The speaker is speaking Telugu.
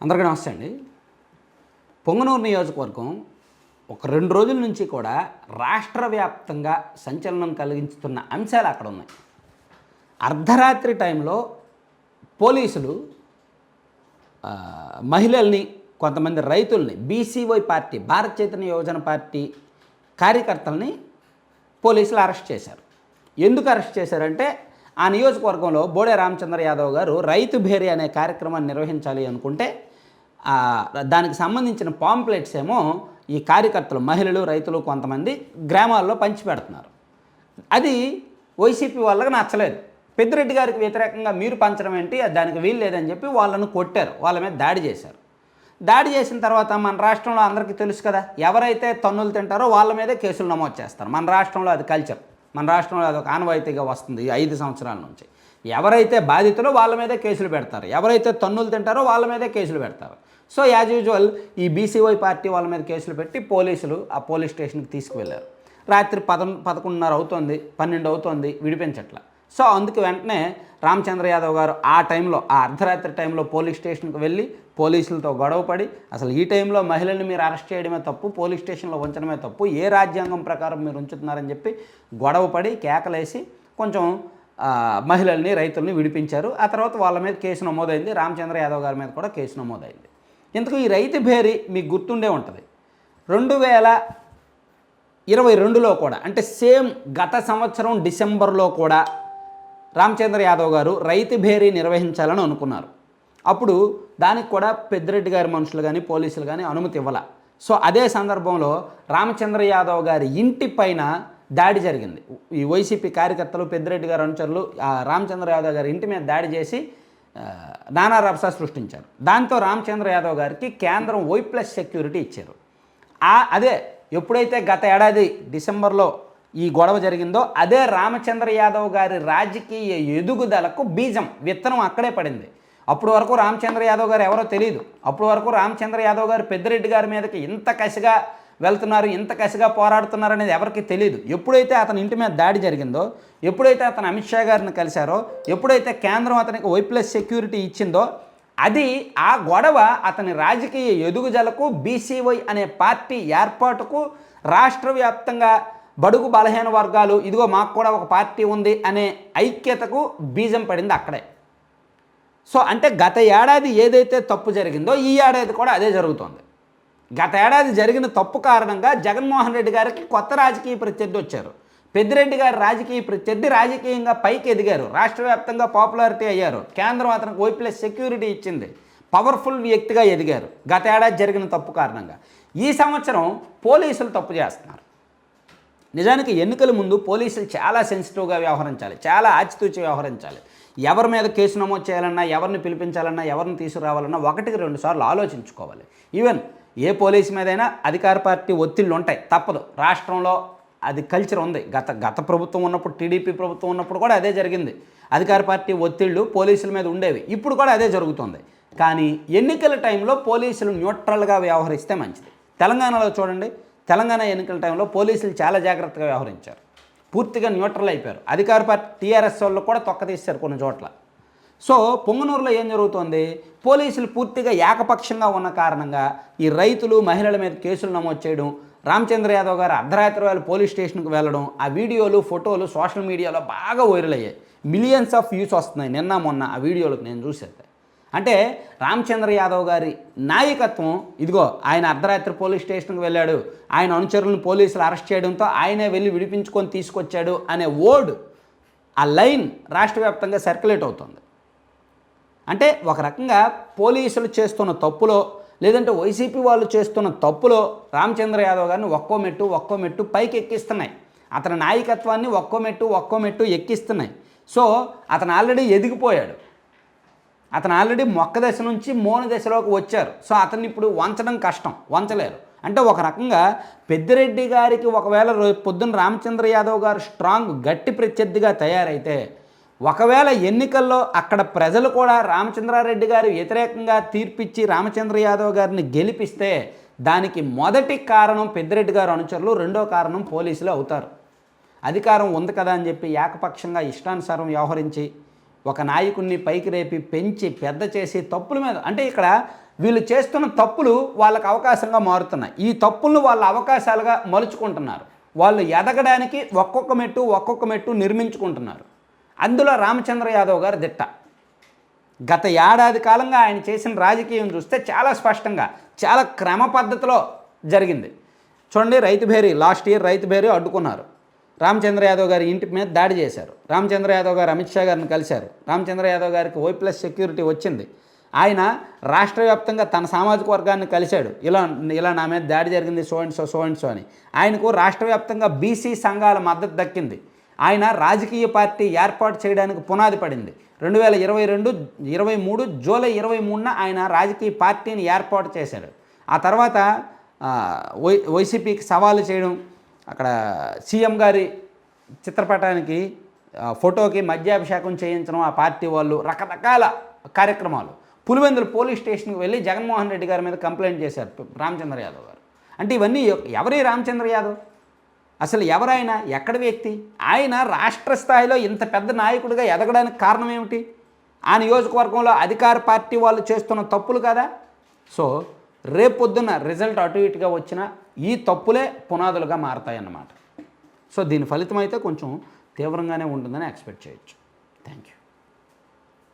అందరికీ నమస్తే అండి. పొంగనూరు నియోజకవర్గం ఒక రెండు రోజుల నుంచి కూడా రాష్ట్ర వ్యాప్తంగా సంచలనం కలిగించుతున్న అంశాలు అక్కడ ఉన్నాయి. అర్ధరాత్రి టైంలో పోలీసులు మహిళల్ని కొంతమంది రైతుల్ని బీసీవై పార్టీ భారత చైతన్య యోజన పార్టీ కార్యకర్తల్ని పోలీసులు అరెస్ట్ చేశారు. ఎందుకు అరెస్ట్ చేశారంటే ఆ నియోజకవర్గంలో బోడే రామచంద్ర యాదవ్ గారు రైతు భేరీ అనే కార్యక్రమాన్ని నిర్వహించాలి అనుకుంటే దానికి సంబంధించిన పాంప్లెట్స్ ఏమో ఈ కార్యకర్తలు మహిళలు రైతులు కొంతమంది గ్రామాల్లో పంచిపెడుతున్నారు. అది వైసీపీ వాళ్ళకి నచ్చలేదు. పెద్దిరెడ్డి గారికి వ్యతిరేకంగా మీరు పంచడం ఏంటి? అది దానికి వీలు లేదని చెప్పి వాళ్ళను కొట్టారు. వాళ్ళ మీద దాడి చేశారు. దాడి చేసిన తర్వాత మన రాష్ట్రంలో అందరికీ తెలుసు కదా ఎవరైతే తన్నులు తింటారో వాళ్ళ మీదే కేసులు నమోదు చేస్తారు. మన రాష్ట్రంలో అది కల్చర్ మన రాష్ట్రంలో అది ఒక ఆనవాయితీగా వస్తుంది ఈ ఐదు సంవత్సరాల నుంచి. ఎవరైతే బాధితులో వాళ్ళ మీదే కేసులు పెడతారు ఎవరైతే తన్నులు తింటారో వాళ్ళ మీదే కేసులు పెడతారు. సో యాజ్ యూజువల్ ఈ బీసీవై పార్టీ వాళ్ళ మీద కేసులు పెట్టి పోలీసులు ఆ పోలీస్ స్టేషన్కి తీసుకువెళ్ళారు. రాత్రి పద పదకొండున్నర అవుతోంది పన్నెండు అవుతోంది విడిపించట్ల. సో అందుకు వెంటనే రామచంద్ర యాదవ్ గారు ఆ టైంలో ఆ అర్ధరాత్రి టైంలో పోలీస్ స్టేషన్కి వెళ్ళి పోలీసులతో గొడవపడి అసలు ఈ టైంలో మహిళల్ని మీరు అరెస్ట్ చేయడమే తప్పు పోలీస్ స్టేషన్లో ఉంచడమే తప్పు ఏ రాజ్యాంగం ప్రకారం మీరు ఉంచుతున్నారని చెప్పి గొడవపడి కేకలేసి కొంచెం మహిళల్ని రైతుల్ని విడిపించారు. ఆ తర్వాత వాళ్ళ మీద కేసు నమోదైంది రామచంద్ర యాదవ్ గారి మీద కూడా కేసు నమోదైంది. ఇంతకు ఈ రైతు భేరి మీకు గుర్తుండే ఉంటుంది. రెండు వేల ఇరవై రెండులో కూడా అంటే సేమ్ గత సంవత్సరం డిసెంబర్లో కూడా రామచంద్ర యాదవ్ గారు రైతు భేరీ నిర్వహించాలని అనుకున్నారు. అప్పుడు దానికి కూడా పెద్దిరెడ్డి గారి మనుషులు కానీ పోలీసులు కానీ అనుమతి ఇవ్వాల. సో అదే సందర్భంలో రామచంద్ర యాదవ్ గారి ఇంటి పైన దాడి జరిగింది. ఈ వైసీపీ కార్యకర్తలు పెద్దిరెడ్డి గారు అనుచరులు ఆ రామచంద్ర యాదవ్ గారి ఇంటి మీద దాడి చేసి నానా రభస సృష్టించారు. దాంతో రామచంద్ర యాదవ్ గారికి కేంద్రం వై ప్లస్ సెక్యూరిటీ ఇచ్చారు. ఆ అదే ఎప్పుడైతే గత ఏడాది డిసెంబర్లో ఈ గొడవ జరిగిందో అదే రామచంద్ర యాదవ్ గారి రాజకీయ ఎదుగుదలకు బీజం విత్తనం అక్కడే పడింది. అప్పుడు వరకు రామచంద్ర యాదవ్ గారు ఎవరో తెలియదు అప్పుడు వరకు రామచంద్ర యాదవ్ గారు పెద్దిరెడ్డి గారి మీదకి ఇంత కసిగా వెళ్తున్నారు ఇంత కసిగా పోరాడుతున్నారు అనేది ఎవరికి తెలియదు ఎప్పుడైతే అతని ఇంటి మీద దాడి జరిగిందో ఎప్పుడైతే అతను అమిత్ షా గారిని కలిశారో ఎప్పుడైతే కేంద్రం అతనికి వై ప్లస్ సెక్యూరిటీ ఇచ్చిందో అది ఆ గొడవ అతని రాజకీయ ఎదుగుదలకు బీసీవై అనే పార్టీ ఏర్పాటుకు రాష్ట్ర వ్యాప్తంగా బడుగు బలహీన వర్గాలు ఇదిగో మాకు కూడా ఒక పార్టీ ఉంది అనే ఐక్యతకు బీజం పడింది అక్కడే. సో అంటే గత ఏడాది ఏదైతే తప్పు జరిగిందో ఈ ఏడాది కూడా అదే జరుగుతోంది. గత ఏడాది జరిగిన తప్పు కారణంగా జగన్మోహన్ రెడ్డి గారికి కొత్త రాజకీయ ప్రత్యర్థి వచ్చారు. పెద్దిరెడ్డి గారు రాజకీయ ప్రత్యర్థి రాజకీయంగా పైకి ఎదిగారు. రాష్ట్ర వ్యాప్తంగా పాపులారిటీ అయ్యారు. కేంద్రం అతనికి ఓ ప్లస్ సెక్యూరిటీ ఇచ్చింది. పవర్ఫుల్ వ్యక్తిగా ఎదిగారు. గత ఏడాది జరిగిన తప్పు కారణంగా. ఈ సంవత్సరం పోలీసులు తప్పు చేస్తున్నారు. నిజానికి ఎన్నికల ముందు పోలీసులు చాలా సెన్సిటివ్గా వ్యవహరించాలి చాలా ఆచితూచి వ్యవహరించాలి. ఎవరి మీద కేసు నమోదు చేయాలన్నా ఎవరిని పిలిపించాలన్నా ఎవరిని తీసుకురావాలన్నా ఒకటికి రెండు సార్లు ఆలోచించుకోవాలి. ఈవెన్ ఏ పోలీసు మీదైనా అధికార పార్టీ ఒత్తిళ్ళు ఉంటాయి తప్పదు. రాష్ట్రంలో అది కల్చర్ ఉంది. గత గత ప్రభుత్వం ఉన్నప్పుడు టీడీపీ ప్రభుత్వం ఉన్నప్పుడు కూడా అదే జరిగింది. అధికార పార్టీ ఒత్తిళ్ళు పోలీసుల మీద ఉండేవి ఇప్పుడు కూడా అదే జరుగుతుంది. కానీ ఎన్నికల టైంలో పోలీసులు న్యూట్రల్గా వ్యవహరిస్తే మంచిది. తెలంగాణలో చూడండి తెలంగాణ ఎన్నికల టైంలో పోలీసులు చాలా జాగ్రత్తగా వ్యవహరించారు. పూర్తిగా న్యూట్రల్ అయిపోయారు. అధికార పార్టీ టీఆర్ఎస్ వాళ్ళు కూడా తొక్కతీశారు కొన్ని చోట్ల. సో పొంగనూరులో ఏం జరుగుతోంది? పోలీసులు పూర్తిగా ఏకపక్షంగా ఉన్న కారణంగా ఈ రైతులు మహిళల మీద కేసులు నమోదు చేయడం రామచంద్ర యాదవ్ గారు అర్ధరాత్రి వేళ పోలీస్ స్టేషన్కి వెళ్ళడం ఆ వీడియోలు ఫోటోలు సోషల్ మీడియాలో బాగా వైరల్ అయ్యాయి. మిలియన్స్ ఆఫ్ వ్యూస్ వస్తున్నాయి. నిన్న మొన్న ఆ వీడియోలకు నేను చూసేది అంటే రామచంద్ర యాదవ్ గారి నాయకత్వం ఇదిగో ఆయన అర్ధరాత్రి పోలీస్ స్టేషన్కి వెళ్ళాడు. ఆయన అనుచరులను పోలీసులు అరెస్ట్ చేయడంతో ఆయనే వెళ్ళి విడిపించుకొని తీసుకొచ్చాడు అనే ఓడ్ ఆ లైన్ రాష్ట్ర వ్యాప్తంగా సర్క్యులేట్ అవుతుంది. అంటే ఒక రకంగా పోలీసులు చేస్తున్న తప్పులో లేదంటే వైసీపీ వాళ్ళు చేస్తున్న తప్పులో రామచంద్ర యాదవ్ గారిని ఒక్కో మెట్టు ఒక్కో మెట్టు పైకి ఎక్కిస్తున్నాయి. అతని నాయకత్వాన్ని ఒక్కో మెట్టు ఒక్కో మెట్టు ఎక్కిస్తున్నాయి. సో అతను ఆల్రెడీ ఎదిగిపోయాడు. అతను ఆల్రెడీ మొక్క దశ నుంచి మోన దశలోకి వచ్చారు. సో అతన్ని ఇప్పుడు వంచడం కష్టం. వంచలేరు. అంటే ఒక రకంగా పెద్దిరెడ్డి గారికి ఒకవేళ రేపు పొద్దున్న రామచంద్ర యాదవ్ గారు స్ట్రాంగ్ గట్టి ప్రత్యర్థిగా తయారైతే ఒకవేళ ఎన్నికల్లో అక్కడ ప్రజలు కూడా రామచంద్రారెడ్డి గారు వ్యతిరేకంగా తీర్పిచ్చి రామచంద్ర యాదవ్ గారిని గెలిపిస్తే దానికి మొదటి కారణం పెద్దిరెడ్డి గారు అనుచరులు రెండో కారణం పోలీసులు అవుతారు. అధికారం ఉంది కదా అని చెప్పి ఏకపక్షంగా ఇష్టానుసారం వ్యవహరించి ఒక నాయకుడిని పైకి రేపి పెంచి పెద్ద చేసి తప్పుల మీద అంటే ఇక్కడ వీళ్ళు చేస్తున్న తప్పులు వాళ్ళకు అవకాశంగా మారుతున్నాయి. ఈ తప్పులను వాళ్ళ అవకాశాలుగా మలుచుకుంటున్నారు. వాళ్ళు ఎదగడానికి ఒక్కొక్క మెట్టు ఒక్కొక్క మెట్టు నిర్మించుకుంటున్నారు. అందులో రామచంద్ర యాదవ్ గారు దిట్ట. గత ఏడాది కాలంగా ఆయన చేసిన రాజకీయం చూస్తే చాలా స్పష్టంగా చాలా క్రమ పద్ధతిలో జరిగింది. చూడండి రైతు భేరీ లాస్ట్ ఇయర్ రైతు భేరీ అడ్డుకున్నారు. రామచంద్ర యాదవ్ గారి ఇంటి మీద దాడి చేశారు. రామచంద్ర యాదవ్ గారు అమిత్ షా గారిని కలిశారు. రామచంద్ర యాదవ్ గారికి ఓ ప్లస్ సెక్యూరిటీ వచ్చింది. ఆయన రాష్ట్ర వ్యాప్తంగా తన సామాజిక వర్గాన్ని కలిశాడు. ఇలా ఇలా నా మీద దాడి జరిగింది so and so so and so అని. ఆయనకు రాష్ట్ర వ్యాప్తంగా బీసీ సంఘాల మద్దతు దక్కింది. ఆయన రాజకీయ పార్టీ ఏర్పాటు చేయడానికి పునాది పడింది. రెండు వేల ఇరవై రెండు ఇరవై మూడు జూలై ఇరవై మూడున ఆయన రాజకీయ పార్టీని ఏర్పాటు చేశాడు. ఆ తర్వాత వై వైసీపీకి సవాలు చేయడం అక్కడ సీఎం గారి చిత్రపటానికి ఫోటోకి మద్యాభిషేకం చేయించడం ఆ పార్టీ వాళ్ళు రకరకాల కార్యక్రమాలు. పులివెందుల పోలీస్ స్టేషన్కి వెళ్ళి జగన్మోహన్ రెడ్డి గారి మీద కంప్లైంట్ చేశారు రామచంద్ర యాదవ్ గారు. అంటే ఇవన్నీ ఎవరి రామచంద్ర యాదవ్? అసలు ఎవరైనా ఎక్కడ వ్యక్తి? ఆయన రాష్ట్ర స్థాయిలో ఇంత పెద్ద నాయకుడిగా ఎదగడానికి కారణం ఏమిటి? ఆ నియోజకవర్గంలో అధికార పార్టీ వాళ్ళు చేస్తున్న తప్పులు కదా. సో రేపొద్దున రిజల్ట్ అటు ఇటుగా వచ్చిన ఈ తప్పులే పునాదులుగా మారతాయన్నమాట. సో దీని ఫలితం అయితే కొంచెం తీవ్రంగానే ఉంటుందని ఎక్స్పెక్ట్ చేయొచ్చు. Thank you